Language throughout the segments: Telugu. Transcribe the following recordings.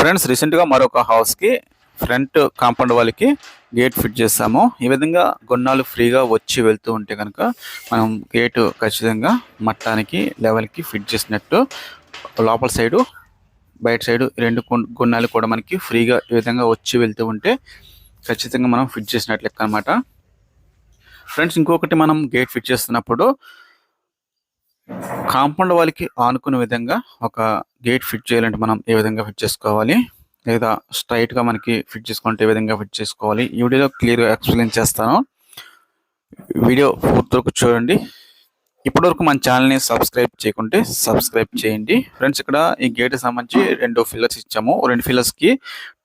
ఫ్రెండ్స్ రీసెంట్గా మరొక హౌస్కి ఫ్రంట్ కాంపౌండ్ వాళ్ళకి గేట్ ఫిట్ చేస్తాము ఈ విధంగా గొన్నాలు ఫ్రీగా వచ్చి వెళ్తూ ఉంటే కనుక మనం గేటు ఖచ్చితంగా మట్టానికి లెవెల్కి ఫిట్ చేసినట్టు లోపల సైడు బయట సైడు రెండు గొన్నాలు కూడా మనకి ఫ్రీగా ఈ విధంగా వచ్చి వెళ్తూ ఉంటే ఖచ్చితంగా మనం ఫిట్ చేసినట్లు లెక్క అనమాట ఫ్రెండ్స్ ఇంకొకటి మనం గేట్ ఫిట్ చేస్తున్నప్పుడు కాంపౌండ్ వాళ్ళకి ఆనుకునే విధంగా ఒక గేట్ ఫిట్ చేయాలంటే మనం ఏ విధంగా ఫిట్ చేసుకోవాలి? లేదా స్ట్రైట్గా మనకి ఫిట్ చేసుకుంటే ఏ విధంగా ఫిట్ చేసుకోవాలి? ఈ వీడియోలో క్లియర్గా ఎక్స్ప్లెయిన్ చేస్తాను. వీడియో పూర్తి వరకు చూడండి. ఇప్పటివరకు మన ఛానల్ని సబ్స్క్రైబ్ చేయకుంటే సబ్స్క్రైబ్ చేయండి. ఫ్రెండ్స్ ఇక్కడ ఈ గేట్ సంబంధించి రెండు ఫిల్లర్స్ ఇచ్చాము. రెండు ఫిల్లర్స్కి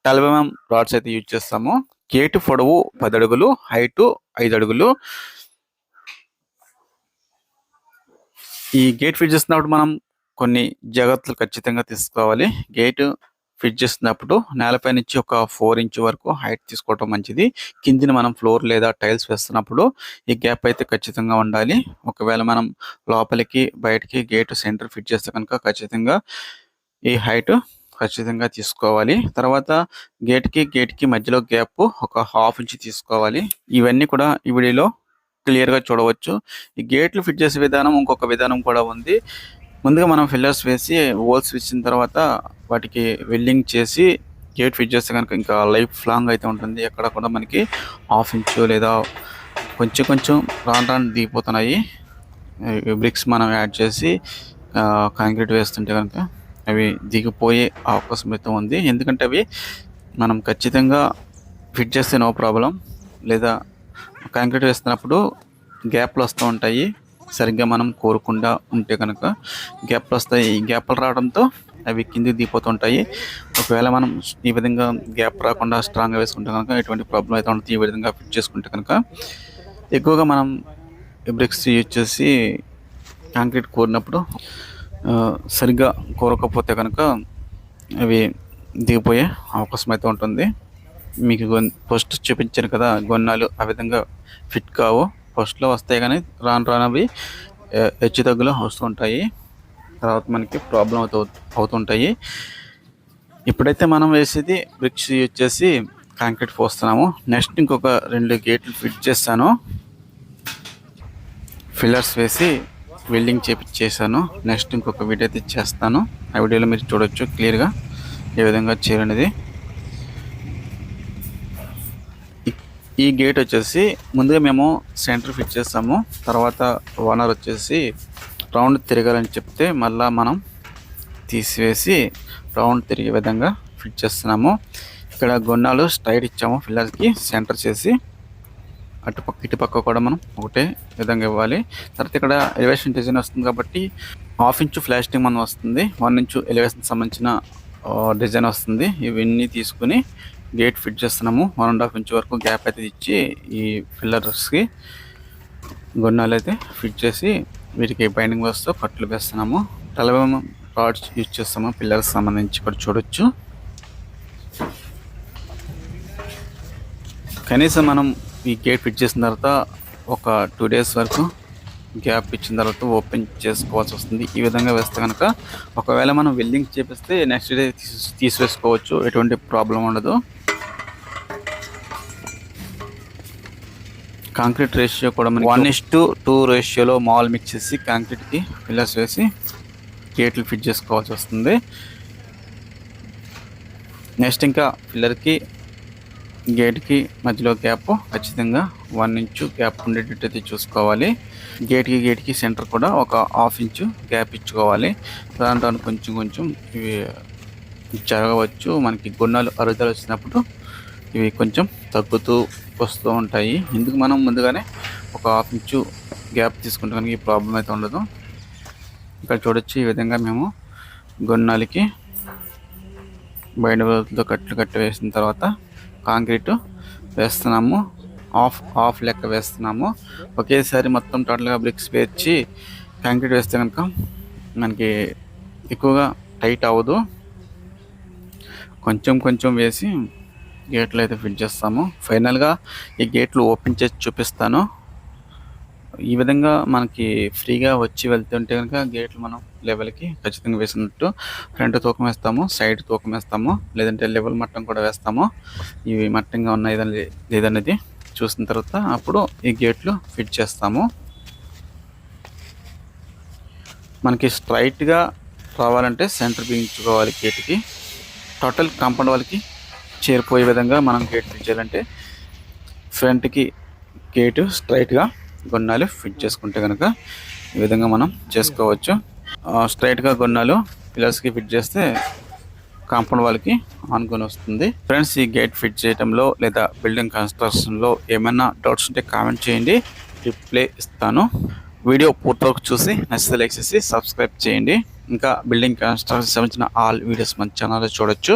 ట్వెల్వ్ ఎంఎం రాడ్స్ అయితే యూజ్ చేస్తాము. గేట్ పొడవు పది అడుగులు హైటు ఐదు అడుగులు. ఈ గేట్ ఫిట్ చేస్తున్నప్పుడు మనం కొన్ని జాగ్రత్తలు ఖచ్చితంగా తీసుకోవాలి. గేట్ ఫిట్ చేస్తున్నప్పుడు నేలపై నుంచి ఒక ఫోర్ ఇంచ్ వరకు హైట్ తీసుకోవటం మంచిది. కిందిని మనం ఫ్లోర్ లేదా టైల్స్ వేస్తున్నప్పుడు ఈ గ్యాప్ అయితే ఖచ్చితంగా ఉండాలి. ఒకవేళ మనం లోపలికి బయటికి గేట్ సెంటర్ ఫిట్ చేస్తే కనుక ఖచ్చితంగా ఈ హైట్ ఖచ్చితంగా తీసుకోవాలి. తర్వాత గేట్కి గేట్కి గేట్కి మధ్యలో గ్యాప్ ఒక హాఫ్ ఇంచ్ తీసుకోవాలి. ఇవన్నీ కూడా ఈ వీడియోలో క్లియర్గా చూడవచ్చు. ఈ గేట్లు ఫిట్ చేసే విధానం ఇంకొక విధానం కూడా ఉంది. ముందుగా మనం ఫిల్లర్స్ వేసి హోల్స్ ఇచ్చిన తర్వాత వాటికి వెల్డింగ్ చేసి గేట్ ఫిట్ చేస్తే కనుక ఇంకా లైఫ్ లాంగ్ అయితే ఉంటుంది. ఎక్కడ కూడా మనకి హాఫ్ ఇంచు లేదా కొంచెం కొంచెం రాను రాను దిగిపోతున్నాయి. బ్రిక్స్ మనం యాడ్ చేసి కాంక్రీట్ వేస్తుంటే కనుక అవి దిగిపోయే అవకాశం అయితే ఉంది. ఎందుకంటే అవి మనం ఖచ్చితంగా ఫిట్ చేస్తే నో ప్రాబ్లం లేదా కాంక్రీట్ వేస్తున్నప్పుడు గ్యాప్లు వస్తూ ఉంటాయి. సరిగ్గా మనం కోరకుండా ఉంటే కనుక గ్యాప్లు వస్తాయి. ఈ గ్యాప్లు రావడంతో అవి కిందికి దిగిపోతుంటాయి. ఒకవేళ మనం ఈ విధంగా గ్యాప్ రాకుండా స్ట్రాంగ్గా వేసుకుంటే కనుక ఎటువంటి ప్రాబ్లం అయితే ఉంటుంది ఈ విధంగా ఫిట్ చేసుకుంటే కనుక ఎక్కువగా మనం బ్రిక్స్ యూజ్ చేసి కాంక్రీట్ కోరినప్పుడు సరిగ్గా కోరకపోతే కనుక అవి దిగిపోయే అవకాశం అయితే ఉంటుంది. మీకు ఫస్ట్ చూపించాను కదా గొన్నాలు ఆ విధంగా ఫిట్ కావు. ఫస్ట్లో వస్తాయి కానీ రాను రాను అవి హెచ్చు తగ్గులు వస్తుంటాయి. తర్వాత మనకి ప్రాబ్లం అవుతూ అవుతుంటాయి. ఇప్పుడైతే మనం వేసేది బ్రిక్స్ యూజ్ చేసి కాంక్రీట్ పోస్తున్నాము. నెక్స్ట్ ఇంకొక రెండు గేట్లు ఫిట్ చేస్తాను. ఫిల్లర్స్ వేసి వెల్డింగ్ చేపించేసాను నెక్స్ట్ ఇంకొక వీడియో అయితే చేస్తాను. ఆ వీడియోలో మీరు చూడొచ్చు క్లియర్గా ఏ విధంగా చేయాలనేది ఈ- గేట్ వచ్చేసి ముందుగా మేము సెంటర్ ఫిట్ చేస్తాము. తర్వాత ఓనర్ వచ్చేసి రౌండ్ తిరగాలని చెప్తే మళ్ళా మనం తీసివేసి రౌండ్ తిరిగే విధంగా ఫిట్ చేస్తున్నాము. ఇక్కడ గొన్నాలు స్ట్రైట్ ఇచ్చాము ఫిల్లర్కి సెంటర్ చేసి అటుపక్క ఇటుపక్క కూడా మనం ఒకటే విధంగా ఇవ్వాలి. తర్వాత ఇక్కడ ఎలివేషన్ డిజైన్ వస్తుంది కాబట్టి హాఫ్ ఇంచు ఫ్లాస్టింగ్ మనం వస్తుంది. వన్ ఇంచు ఎలివేషన్ సంబంధించిన డిజైన్ వస్తుంది. ఇవన్నీ తీసుకుని గేట్ ఫిట్ చేస్తున్నాము. వన్ అండ్ హాఫ్ ఇంచ్ వరకు గ్యాప్ అయితే ఇచ్చి ఈ ఫిల్లర్స్కి గొన్నాలు అయితే ఫిట్ చేసి వీటికి బైండింగ్ వస్తూ కట్లు వేస్తున్నాము. టలవం రాడ్స్ యూజ్ చేస్తాము. పిల్లర్స్ సంబంధించి ఇక్కడ చూడొచ్చు. కనీసం మనం ఈ గేట్ ఫిట్ చేసిన తర్వాత ఒక టూ డేస్ వరకు గ్యాప్ ఇచ్చిన తర్వాత ఓపెన్ చేసుకోవాల్సి వస్తుంది. ఈ విధంగా వేస్తే కనుక ఒకవేళ మనం వెల్డింగ్ చేపిస్తే నెక్స్ట్ డే తీసి తీసివేసుకోవచ్చు. ఎటువంటి ప్రాబ్లం ఉండదు. కాంక్రీట్ రేషియో కూడా మనకి వన్ ఇస్ టు టూ రేషియోలో మాల్ మిక్స్ చేసి కాంక్రీట్కి పిల్లర్స్ వేసి గేట్లు ఫిట్ చేసుకోవాల్సి వస్తుంది. నెక్స్ట్ ఇంకా పిల్లర్కి గేట్కి మధ్యలో గ్యాప్ ఖచ్చితంగా వన్ ఇంచు గ్యాప్ ఉండేటట్టు అయితే చూసుకోవాలి. గేట్కి గేట్కి సెంటర్ కూడా ఒక హాఫ్ ఇంచు గ్యాప్ ఇచ్చుకోవాలి. దాని కొంచెం కొంచెం ఇవి జరగవచ్చు. మనకి గున్నాలు అరుదలు వచ్చినప్పుడు ఇవి కొంచెం తగ్గుతూ వస్తూ ఉంటాయి. ఇందుకు మనం ముందుగానే ఒక హాఫ్ ఇంచు గ్యాప్ తీసుకుంటే కనుక ఈ ప్రాబ్లం అయితే ఉండదు. ఇక్కడ చూడొచ్చు ఈ విధంగా మేము గొన్నాలకి బయట వదులతో కట్లు కట్టు వేసిన తర్వాత కాంక్రీట్ వేస్తున్నాము. ఆఫ్ ఆఫ్ లెక్క వేస్తున్నాము. ఒకేసారి మొత్తం టోటల్గా బ్రిక్స్ పేర్చి కాంక్రీట్ వేస్తే కనుక మనకి ఎక్కువగా టైట్ అవ్వదు. కొంచెం కొంచెం వేసి గేట్లు అయితే ఫిట్ చేస్తాము. ఫైనల్గా ఈ గేట్లు ఓపెన్ చేసి చూపిస్తాను. ఈ విధంగా మనకి ఫ్రీగా వచ్చి వెళ్తుంటే కనుక గేట్లు మనం లెవెల్కి ఖచ్చితంగా వేసినట్టు ఫ్రంట్ తూకం వేస్తాము సైడ్ తూకం వేస్తాము లేదంటే లెవెల్ మట్టం కూడా వేస్తాము. ఇవి మట్టంగా ఉన్నాయి లేదనేది చూసిన తర్వాత అప్పుడు ఈ గేట్లు ఫిట్ చేస్తాము. మనకి స్ట్రైట్గా రావాలంటే సెంటర్ బిగించుకోవాలి గేట్కి. టోటల్ కాంపౌండ్ వాళ్ళకి చేరిపోయే విధంగా మనం గేట్ ఫిట్ చేయాలంటే ఫ్రంట్కి గేటు స్ట్రైట్గా గొన్నాలు ఫిట్ చేసుకుంటే కనుక ఈ విధంగా మనం చేసుకోవచ్చు. స్ట్రైట్గా గొన్నాలు పిల్లర్స్కి ఫిట్ చేస్తే కాంపౌండ్ వాళ్ళకి ఆనుకొని వస్తుంది. ఫ్రెండ్స్ ఈ గేట్ ఫిట్ చేయడంలో లేదా బిల్డింగ్ కన్స్ట్రక్షన్లో ఏమైనా డౌట్స్ ఉంటే కామెంట్ చేయండి. రిప్లై ఇస్తాను. వీడియో పూర్తిగా చూసి నచ్చితే లైక్ చేసి సబ్స్క్రైబ్ చేయండి. ఇంకా బిల్డింగ్ కన్స్ట్రక్షన్ సంబంధించిన ఆల్ వీడియోస్ మన ఛానల్లో చూడొచ్చు.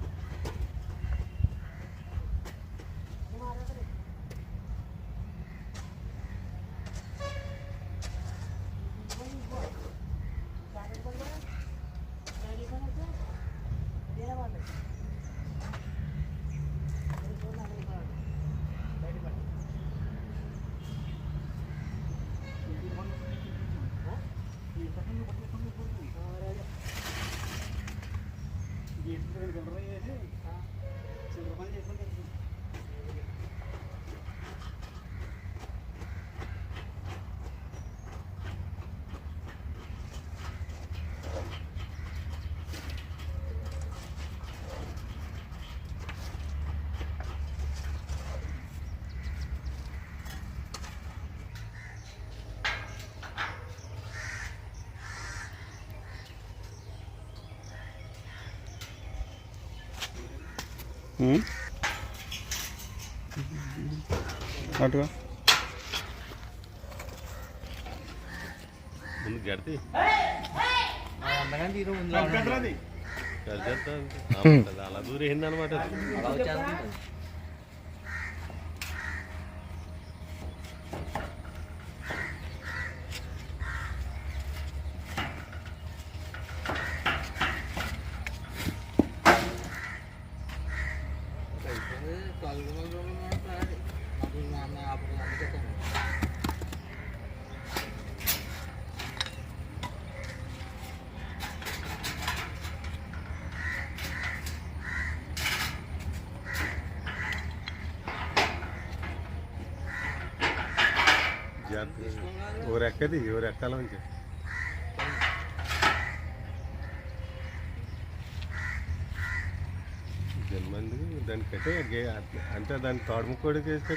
అటుగా. ముందు గడితే. అలా దూరం ఏందనమాట ఎవరు ఎక్కది ఎవరు ఎక్కాల నుంచి. జన్మంది దానికంటే గే- అంటే దాన్ని తోడముక్కోడికి వేస్తే